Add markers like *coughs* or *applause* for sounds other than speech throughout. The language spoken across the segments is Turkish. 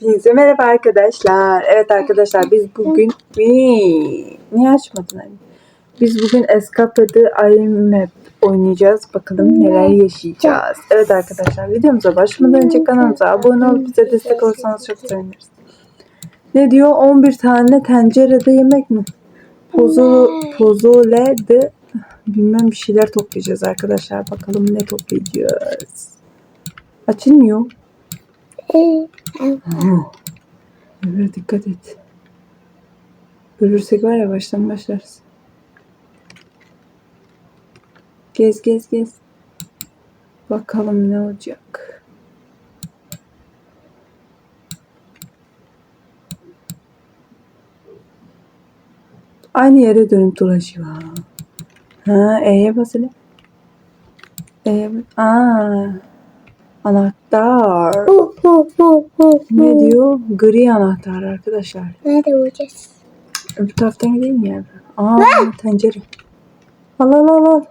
Hepinize merhaba arkadaşlar. Evet arkadaşlar biz bugün... Iiii, Niye açmadın anne? Biz bugün Escape'de IMAP oynayacağız. Bakalım neler yaşayacağız. Evet arkadaşlar videomuza başlamadan önce kanalımıza abone olup bize destek olursanız çok seviniriz. Ne diyor? 11 tane tencerede yemek mi? Pozole, pozole de bilmem bir şeyler toplayacağız arkadaşlar. Bakalım ne toplayacağız. Açılmıyor. Ömür dikkat et. Ölürsek var ya baştan başlarız. Gez gez gez. Bakalım ne olacak. Aynı yere dönüp dolaşıyor. Ha, E'ye bas hele. E'ye bas. Aa, anahtar. Hu hu hu hu. Ne diyor? Gri anahtar arkadaşlar. Nerede olacağız? Öbür taraftan gideyim ya. Aa tencere. Al al al al.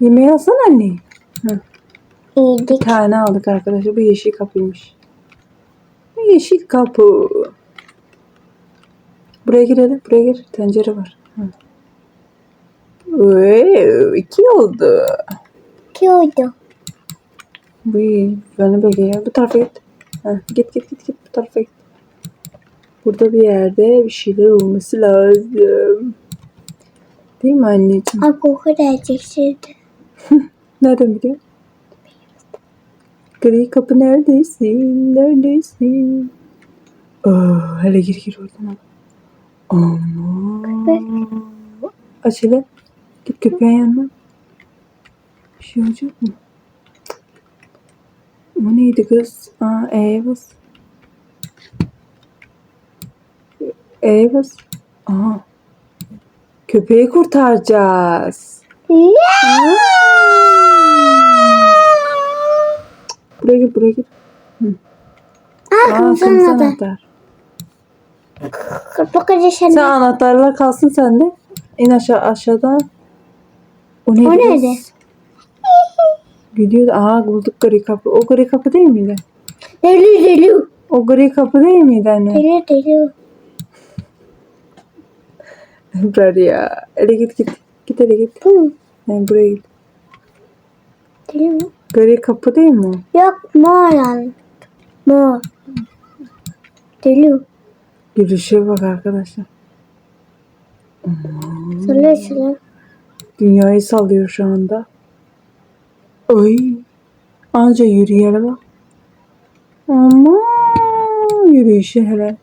Yemeği alsana anne. Bir İyiydik. tane aldık arkadaşlar. Bu yeşil kapıymış. Bu yeşil kapı. Buraya girelim. Buraya gir. Tencere var. Hı. Wow, iki oldu. Bu beni bekliyor. Bu tarafa git. Ha, git git git git bu tarafa git. Burada bir yerde bir şeyler olması lazım. Değil mi anneciğim? Aa koku gelecek şimdi. Nereden biliyorsun? Gri kapı neredesin? Neredesin? Aa, hele gir gir oradan al. Aman. Aç hele. Git köpeğin yanına. Bir şey olacak mı? O neydi kız? Aa, E'ye bas. E'ye bas. Aa. Köpeği kurtaracağız. Buraya gir, buraya gir. Aa Aa, kırmızı anahtar. anahtar. Kapak acı Sen anahtarlar kalsın sende. İn aşağı aşağıdan. O neydi? O kız? Nerede? Gidiyor. Aa bulduk gri kapı. O gri kapı değil miydi? Deli deli. O gri kapı değil miydi anne? Deli deli. Ebrar ya. Hele git git. Git hele git. Bu. Yani buraya git. Deli mi? Gri kapı değil mi? Yok mor yani. Mor. Deli. Gülüşe bak arkadaşlar. Söyle söyle. Dünyayı sallıyor şu anda. Ay. Anca yürüyene bak. Ama yürüyüşü hele.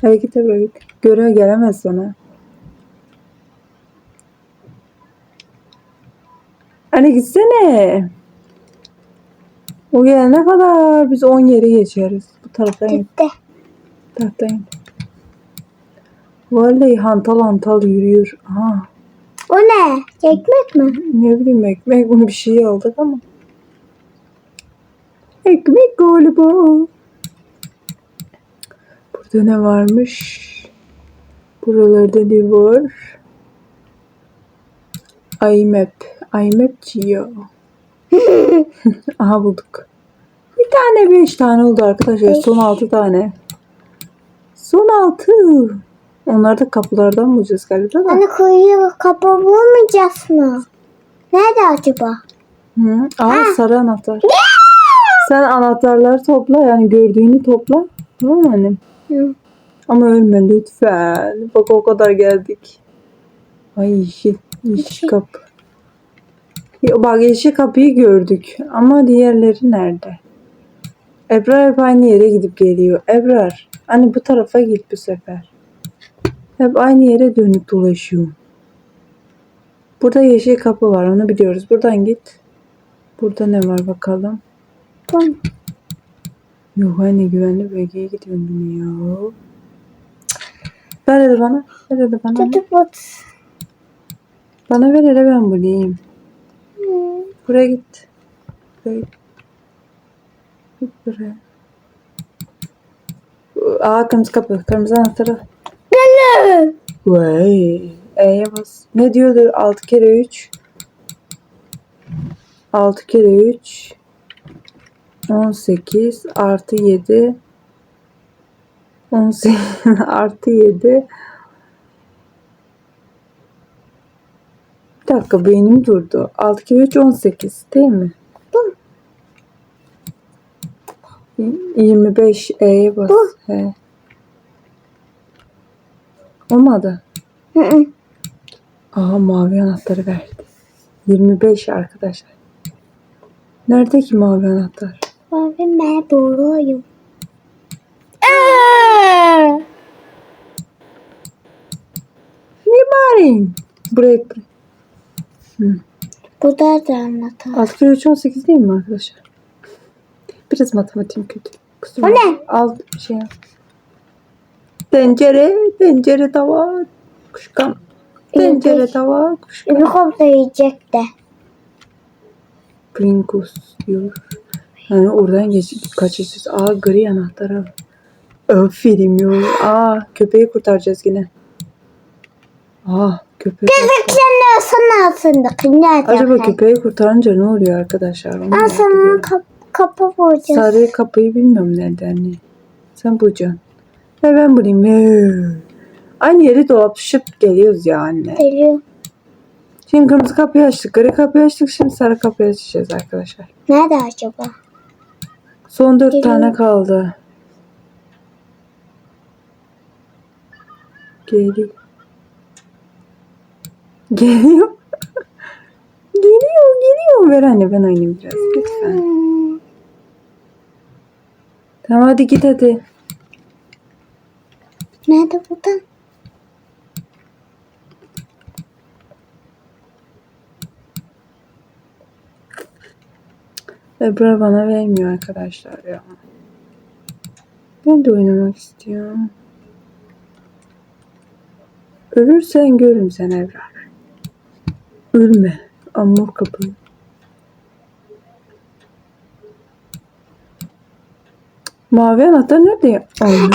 Harekete bırak. Göre gelemez sana. Hani gitsene. O gelene kadar biz 10 yeri geçeriz. Bu taraftan git. Taraftan git. Vallahi hantal hantal yürüyor. Aha. O ne? Ekmek mi? Ne bileyim ekmek mi bir şey aldık ama. Ekmek galiba. Burada ne varmış? Buralarda ne var? IMAP. IMAP diyor. Aha bulduk. Bir tane beş tane oldu arkadaşlar. Son altı tane. Son altı. Onları da kapılardan bulacağız galiba da. Hani koyu kapı bulmayacağız mı? Nerede acaba? Hı. Aa sarı anahtar. Sen anahtarları topla yani gördüğünü topla. Tamam mı annem? Hı. Ama ölme lütfen. Bak o kadar geldik. Ay yeşil. Yeşil kapı. Ya Bak yeşil kapıyı gördük. Ama diğerleri nerede? Ebrar hep aynı yere gidip geliyor. Ebrar. Hani bu tarafa git bu sefer. Hep aynı yere dönüp dolaşıyor. Burada yeşil kapı var onu biliyoruz. Buradan git. Burada ne var bakalım. Bu. Yok hani güvenli bölgeye gidiyorum yine ya. Ver hele bana. Ver hele bana. Tutup. Bana ver hele ben bulayım. Buraya git. Buraya git. Git buraya. Aa kırmızı kapı. Kırmızı anahtarı. Vay. E'ye bas. Ne diyordur? 6 kere 3. 6 kere 3. 18 artı 7 18 *laughs* artı 7 Bir dakika beynim durdu. 6 kere 3 18 değil mi? Bu. 25 E'ye bas. Bu. He. Olmadı. Hı hı. Aha mavi anahtarı verdi. 25 arkadaşlar. Nerede ki mavi anahtar? Abi ben buradayım. Niye bağırayım? Buraya buraya. Bu da da anlatar. 6 kere 3 18 değil mi arkadaşlar? Biraz matematiğim kötü. Kusura O ne? bakma. Al şey yap. Tencere, tencere tava, kuşkan. Tencere Evet. tava, kuşkan. Bir kopsa yiyecek de. Pringles diyor. Yani oradan geçip kaçacağız. Aa gri anahtar al. Aferin yo. Aa köpeği kurtaracağız yine. Aa köpek. Sen sana aslında kınyat Acaba köpeği kurtarınca ne oluyor arkadaşlar? Onu Ben merak sana ediyorum. kap kapı bulacağız. Sarı kapıyı bilmiyorum nereden ne. Sen bulacaksın. Ve ben bulayım. Aynı yeri dolaşıp geliyoruz ya anne. Geliyor. Şimdi kırmızı kapıyı açtık. Gri kapıyı açtık. Şimdi sarı kapıyı açacağız arkadaşlar. Nerede acaba? Son dört Geliyor. tane kaldı. Geliyor. Geliyor. *laughs* geliyor, geliyor. Ver anne ben oynayayım biraz lütfen. Hmm. Tamam hadi git hadi. Nerede burada? Ebra bana vermiyor arkadaşlar ya. Ben de oynamak istiyorum. Ölürsen görüm sen Ebrar. Ölme. Amur kapı. Mavi anahtar nerede? Allah.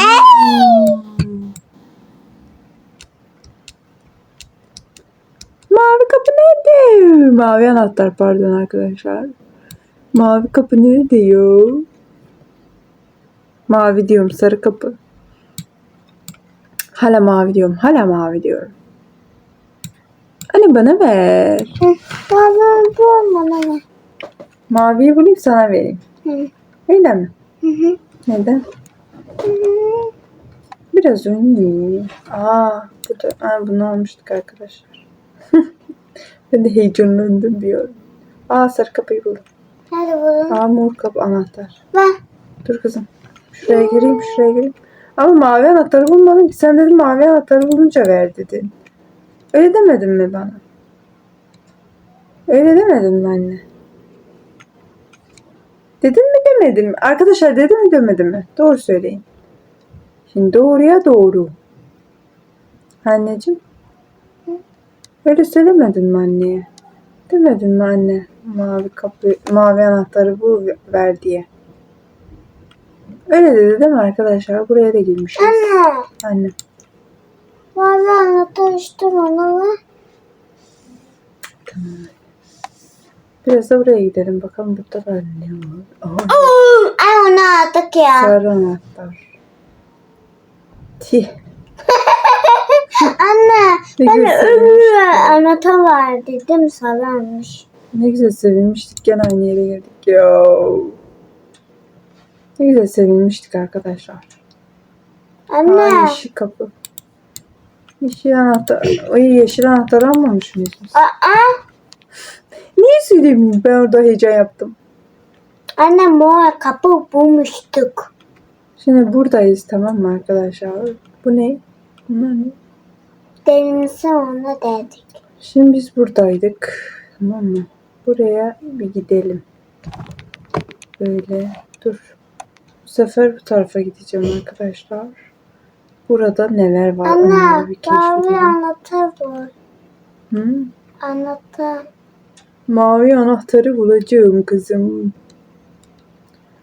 Mavi kapı nerede? Mavi anahtar pardon arkadaşlar. Mavi kapı nerede yo? Mavi diyorum sarı kapı. Hala mavi diyorum. Hala mavi diyorum. Anne bana ver. Hı. Baba bu bana ne? Maviyi bulayım sana vereyim. Hı. Öyle mi? Neden? Biraz oynayayım. Aa, bu da, aa, bunu almıştık arkadaşlar. *laughs* ben de heyecanlandım diyorum. Aa sarı kapıyı buldum. Nerede buldun? Aa mor kapı anahtar. Ver. Dur kızım. Şuraya gireyim, şuraya gireyim. Ama mavi anahtarı bulmadım ki. Sen dedin mavi anahtarı bulunca ver dedin. Öyle demedin mi bana? Öyle demedin mi anne? Dedin mi demedin mi? Arkadaşlar dedim mi demedin mi? Doğru söyleyin. Şimdi doğruya doğru. Anneciğim. Öyle söylemedin mi anneye? Demedin mi anne? Mavi kapı, mavi anahtarı bul ver diye. Öyle dedi değil mi arkadaşlar? Buraya da girmişiz. Anne. Anne. Vallahi anahtar bana ver. Biraz da buraya gidelim. Bakalım burada var ne var. Aha, Ay onu aldık ya. sarı anahtar. Tih. Anne Ne ben güzel ömrü anahtar var dedim salanmış. Ne güzel sevinmiştik. Gene aynı yere girdik. Yo. Ne güzel sevinmiştik arkadaşlar. Anne. yeşil kapı. Yeşil anahtar. Ay yeşil anahtar almamış mıyız biz? Aa, Niye söylemeyeyim? Ben orada heyecan yaptım. anne mor kapı bulmuştuk. Şimdi buradayız tamam mı arkadaşlar? Bu ne? Bunlar ne? Denimizi ona dedik. Şimdi biz buradaydık. Tamam mı? Buraya bir gidelim. Böyle. Dur. Bu sefer bu tarafa gideceğim arkadaşlar. Burada neler var bir mavi anahtar var. Hı? Anahtar. Mavi anahtarı bulacağım kızım.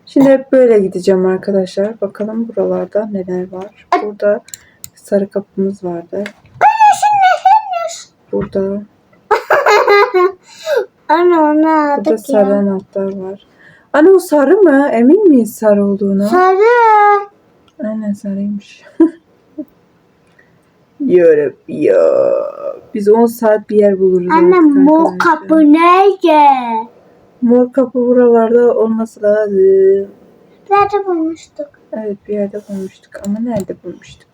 Şimdi hep böyle gideceğim arkadaşlar. Bakalım buralarda neler var. Burada sarı kapımız vardı. Burada *laughs* Anne onu Burada aldık sarı ya. anahtar var. Anne o sarı mı? Emin miyiz sarı olduğunu? Sarı. Aynen sarıymış. *laughs* Yarab ya. Biz 10 saat bir yer buluruz. Anne artık mor arkadaşlar. kapı nerede? Mor kapı buralarda olması lazım. Nerede bulmuştuk? Evet bir yerde bulmuştuk ama nerede bulmuştuk?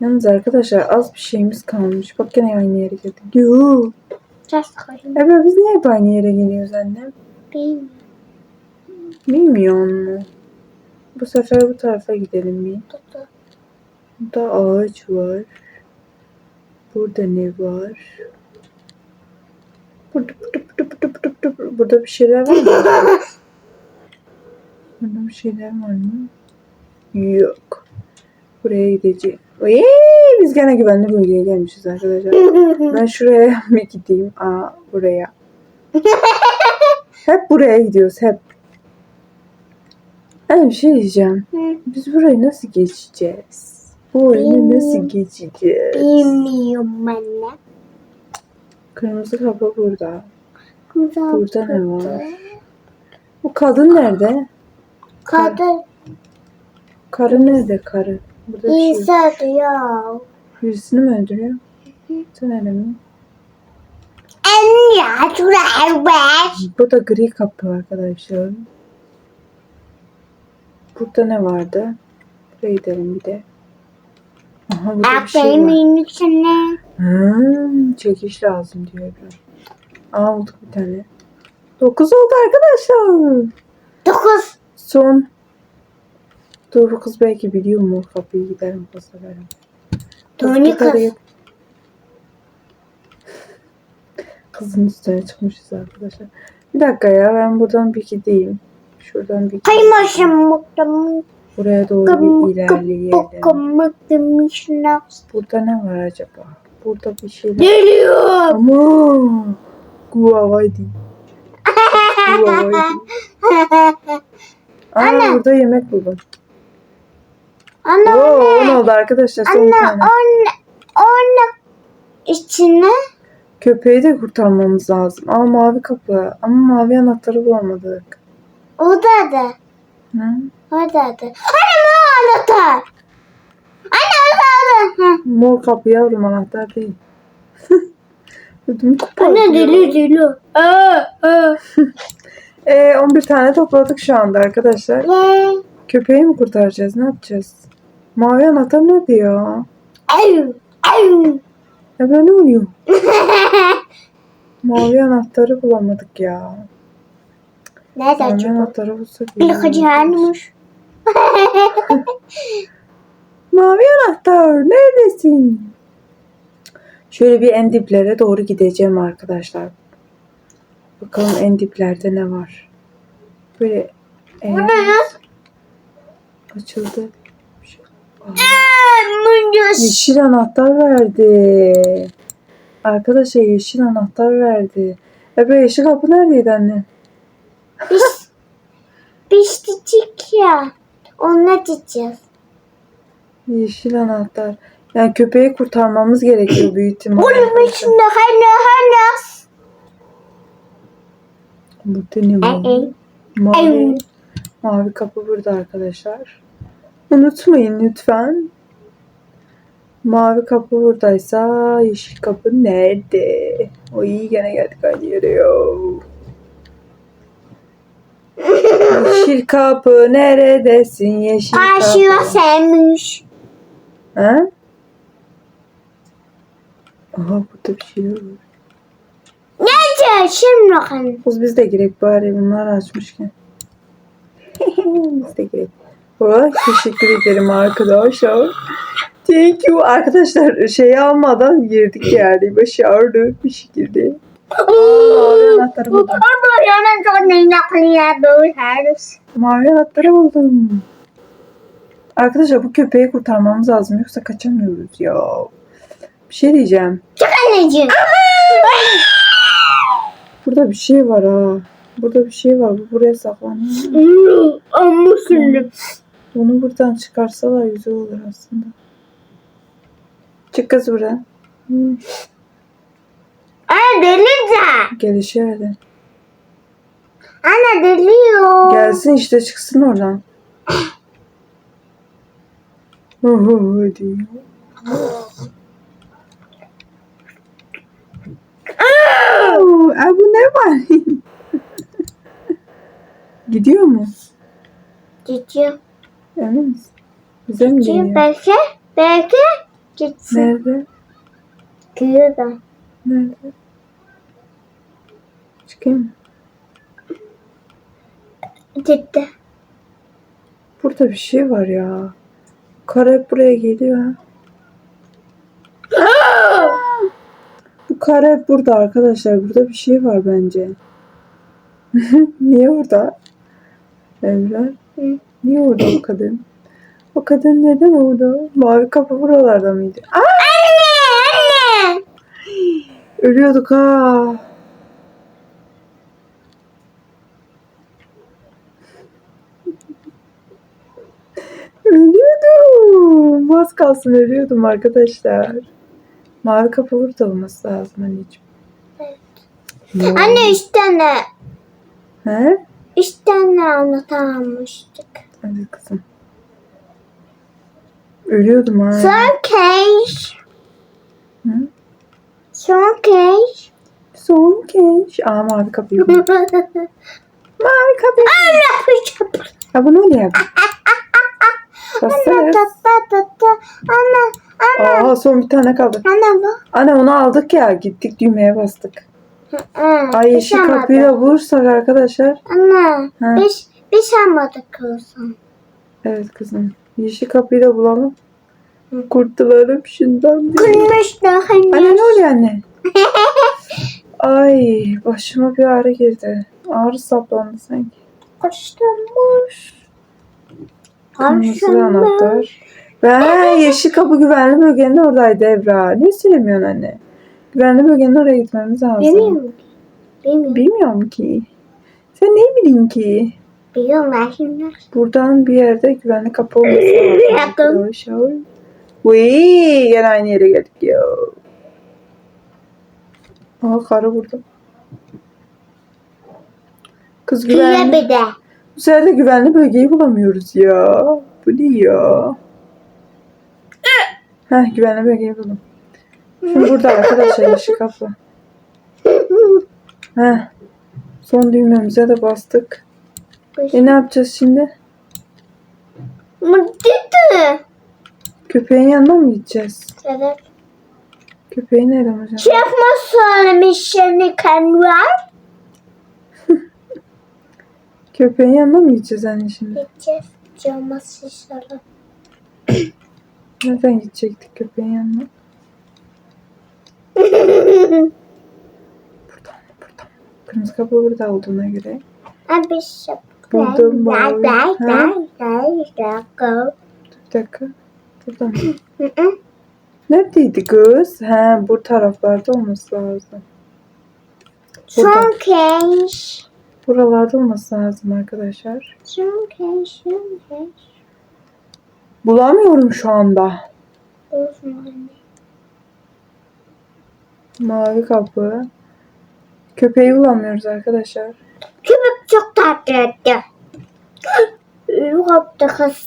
Yalnız arkadaşlar az bir şeyimiz kalmış. Bak gene aynı yere geldik. Yuh. Just koyayım. Ebru biz niye hep aynı yere geliyoruz annem? Bilmiyorum. Bilmiyor musun? Bu sefer bu tarafa gidelim. Tuttu. Burada ağaç var. Burada ne var? Burada, burada, burada, burada, burada, burada bir şeyler var mı? *laughs* Burada bir şeyler var mı? Yok. Buraya gideceğim. Oy, biz gene güvenli bölgeye gelmişiz arkadaşlar. *laughs* Ben şuraya *laughs* bir gideyim. Aa buraya. Hep buraya gidiyoruz hep. Ben bir şey diyeceğim. Biz burayı nasıl geçeceğiz? Bu oyunu nasıl geçeceğiz? Bilmiyorum anne. Kırmızı kapı burada. Güzel Burada ne var? Bu kadın nerede? Kadın Karı nerede karı? Burada bir şey diyor. Birisini mi öldürüyor? Sen öyle mi? Anne şuraya ver. Bu da gri kapı arkadaşlar. Burada ne vardı? Buraya gidelim bir de. Aha burada bir şey var. Aferin içine. Hmm, çekiş lazım diyor. Aa bulduk bir tane. Dokuz oldu arkadaşlar. Dokuz. Son. Dur bu kız belki biliyor mu kapıyı giderim sefer. Tony kız. Kızın üstüne çıkmışız arkadaşlar. Bir dakika ya ben buradan bir gideyim. Şuradan bir mutlum. Buraya doğru bir ilerleyelim. Burada ne var acaba? Burada bir şeyler. Geliyor. Ama guavaydı. *laughs* Guavaydı. Aa Anne. burada yemek buldum. Anne Oo, o on ne? oldu arkadaşlar son Anne tane. o ne? O ne? İçine? Köpeği de kurtarmamız lazım. Ama mavi kapı. Ama mavi anahtarı bulamadık. O da da. Hı? O da da. Anne bu anahtar. Anne o da da. Mor kapı yavrum anahtar değil. *laughs* Ödümü kopardı Anne deli deli. Aa, aa. *laughs* Ee, 11 tane topladık şu anda arkadaşlar. Köpeği mi kurtaracağız? Ne yapacağız? Mavi anahtar nerede ya? Ev. Ya ben ne oluyor? *laughs* Mavi anahtarı bulamadık ya. Nerede Mavi acaba? anahtarı bulsak Bir kaçırmış. *laughs* Mavi anahtar neredesin? Şöyle bir en diplere doğru gideceğim arkadaşlar. Bakalım en diplerde ne var. Böyle ya? açıldı. Yeşil anahtar verdi. Arkadaşlar yeşil anahtar verdi. Ebru yeşil kapı neredeydi anne? Biz *laughs* piştik ya. Onu diyeceğiz. Yeşil anahtar. Yani köpeği kurtarmamız gerekiyor büyük ihtimalle. Onun içinde. Burada ne var? Ay, Mavi, mavi kapı burada arkadaşlar. Unutmayın lütfen. Mavi kapı buradaysa yeşil kapı nerede? O iyi gene geldik aynı yere yeşil kapı neredesin yeşil kapı? sevmiş. Ha? Aha burada bir şeyler var. Nece şimdi bakın. Kız biz de girek bari bunlar açmışken. *laughs* biz de girek. Oh, teşekkür ederim arkadaşlar. Thank you. Arkadaşlar şeyi almadan girdik yani. Başardık bir şekilde. Mavi anahtarı buldum. Ama. Mavi anahtarı. Arkadaşlar bu köpeği kurtarmamız lazım. Yoksa kaçamıyoruz ya. Bir şey diyeceğim. Çık anneciğim. Burada bir şey var ha. Burada bir şey var. Bu buraya saklanıyor. Amma şimdi. Bunu buradan çıkarsalar güzel olur aslında. Çık kız buradan. Hı, Aa delice. Gelişi öyle. Anne deliyor. Gelsin işte çıksın oradan. Oho diyor. Ay bu ne var? *laughs* Gidiyor mu? Gidiyor. Emin misin? Bize mi Gidiyor. geliyor? Belki. Belki. Gitsin. Nerede? Gidiyor da. Nerede? Çıkayım mı? Gitti. Burada bir şey var ya. Kara hep buraya geliyor. ha. *gasps* Bu kara hep burada arkadaşlar. Burada bir şey var bence. *laughs* Niye orada? Evler. Hı. Niye orada o kadın? O kadın neden orada? Mavi kapı buralarda mıydı? Aa, Anne. *gasps* Anne. ölüyorduk ha. *laughs* Ölüyordum. Az kalsın ölüyordum arkadaşlar. Mavi kapı burada olması lazım anneciğim. Evet. Ne? Anne üç tane. He? Üç tane anlatamamıştık. Hadi kızım. Ölüyordum ha. Son kez. Hı? Son kez. Son kez. Aa mavi kapıyı. buldum. *laughs* mavi kapıyı. Anne. Ya bu ne oluyor? Basarız. Anne. Anne. Aa son bir tane kaldı. Anne bak. Anne onu aldık ya. Gittik düğmeye bastık. Ay yeşil kapıyı da bulursak arkadaşlar. Anne. Ha. Biz, biz almadık olsun. Evet kızım. Yeşil kapıyı da bulalım. Kurtulalım şundan. Gülmüş daha Anne ne oluyor anne? *laughs* Ay başıma bir ağrı girdi. Ağrı saplandı sanki. Kaçtırmış. Kırmızı anahtar. Ben yeşil kapı güvenli bölgenin oradaydı Ebra. Niye söylemiyorsun anne? Güvenli bölgenin oraya gitmemiz lazım. Bilmiyorum. Bilmiyorum. Bilmiyorum ki. Sen ne bileyim ki? Biliyorum ben şimdi. Buradan bir yerde güvenli kapı olması lazım. *laughs* Yakın. Arkadaşlar. Uy, gene aynı yere geldik ya. Aa karı burada. Kız güvenli. bir de. Bu sefer de güvenli bölgeyi bulamıyoruz ya. Bu ne ya? Heh güvenli bölgeyi buldum. Şimdi burada arkadaşlar yeşil kapı. Heh. Son düğmemize de bastık. E ne yapacağız şimdi? Mutlu. Köpeğin yanına mı gideceğiz? Evet. Köpeği nerede hocam? Çıkma söylemiş seni kanvar. *laughs* Köpeğin yanına mı gideceğiz anne şimdi? Gideceğiz. Camaz şişalı. *coughs* Nereden gidecektik köpeğin yanına? *laughs* Buradan? Buradan mı? Kırmızı kapı burada olduğuna göre. Abi şap. Burada mavi. Ha? Bir dakika. Buradan. Neredeydi kız? He bu taraflarda olması lazım. Son kez. Buralarda olması lazım arkadaşlar. Son kez. Bulamıyorum şu anda. Olsun. Mavi kapı. Köpeği bulamıyoruz arkadaşlar. Köpek çok tatlıydı. Yok da kız.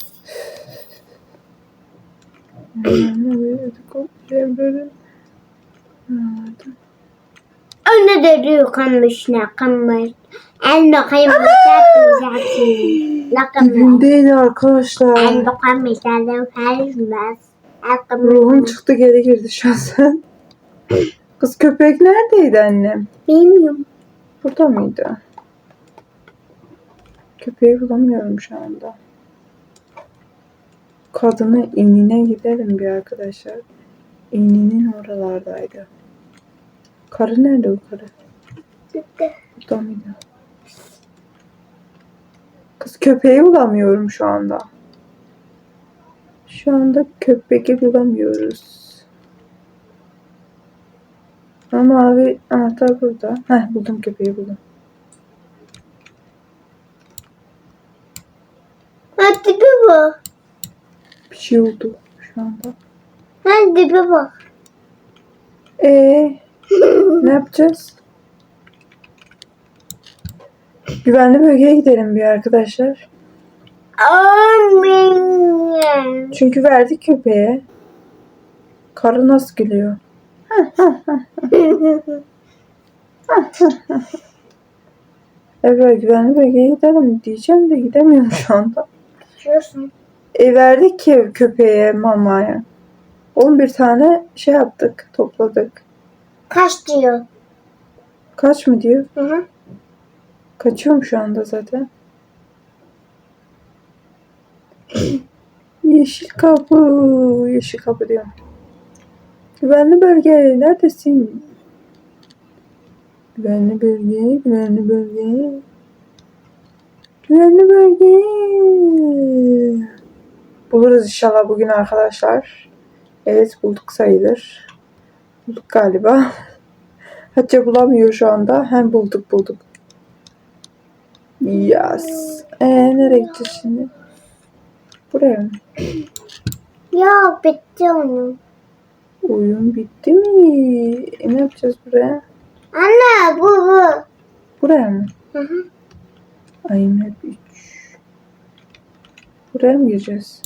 Anne de diyor kamış ne yapacaksın. La kamış. Dibindeydi arkadaşlar. En de kamış ne kamış. Ruhum çıktı geri girdi şahsen. *laughs* Kız köpek neredeydi annem? Bilmiyorum. Burada mıydı? Köpeği bulamıyorum şu anda. Kadını inine gidelim bir arkadaşlar. İninin oralardaydı. Karı nerede o karı? Gitti. Burada mıydı? Kız köpeği bulamıyorum şu anda. Şu anda köpeği bulamıyoruz. Ama mavi anahtar burada. Heh buldum köpeği buldum. Ha dibi bu. Bir şey oldu şu anda. Ha dibi bu. Ee, ne yapacağız? Güvenli bölgeye gidelim bir arkadaşlar. Amin. Çünkü verdik köpeğe. Karı nasıl gülüyor? *laughs* Evet güvenli bölgeye gidelim diyeceğim de gidemiyorum şu anda. Şurası. E verdik ki köpeğe mamaya. 11 tane şey yaptık topladık. Kaç diyor? Kaç mı diyor? Hı hı. Kaçıyorum şu anda zaten. *clears throat* Yeşil kapı. Yeşil kapı diyorum. Güvenli bölge. Neredesin? Güvenli bölge. Güvenli bölge. Güvenli bölge. Buluruz inşallah bugün arkadaşlar. Evet bulduk sayılır. Bulduk galiba. *laughs* Hatice bulamıyor şu anda. Hem bulduk bulduk. Yes. Ee, nereye gideceğiz şimdi? Buraya mı? Ya bitti onun. Oyun bitti mi? E, ne yapacağız buraya? Anne bu bu. Buraya mı? Hı hı. IMAP 3. Buraya mı gireceğiz?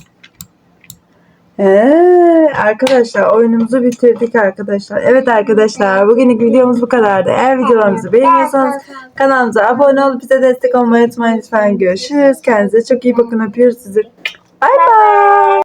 Ee, arkadaşlar oyunumuzu bitirdik arkadaşlar. Evet arkadaşlar bugünlük videomuz bu kadardı. Eğer videolarımızı beğeniyorsanız kanalımıza abone olup bize destek olmayı unutmayın lütfen. Görüşürüz. Kendinize çok iyi bakın. Öpüyoruz sizi. Bay bay.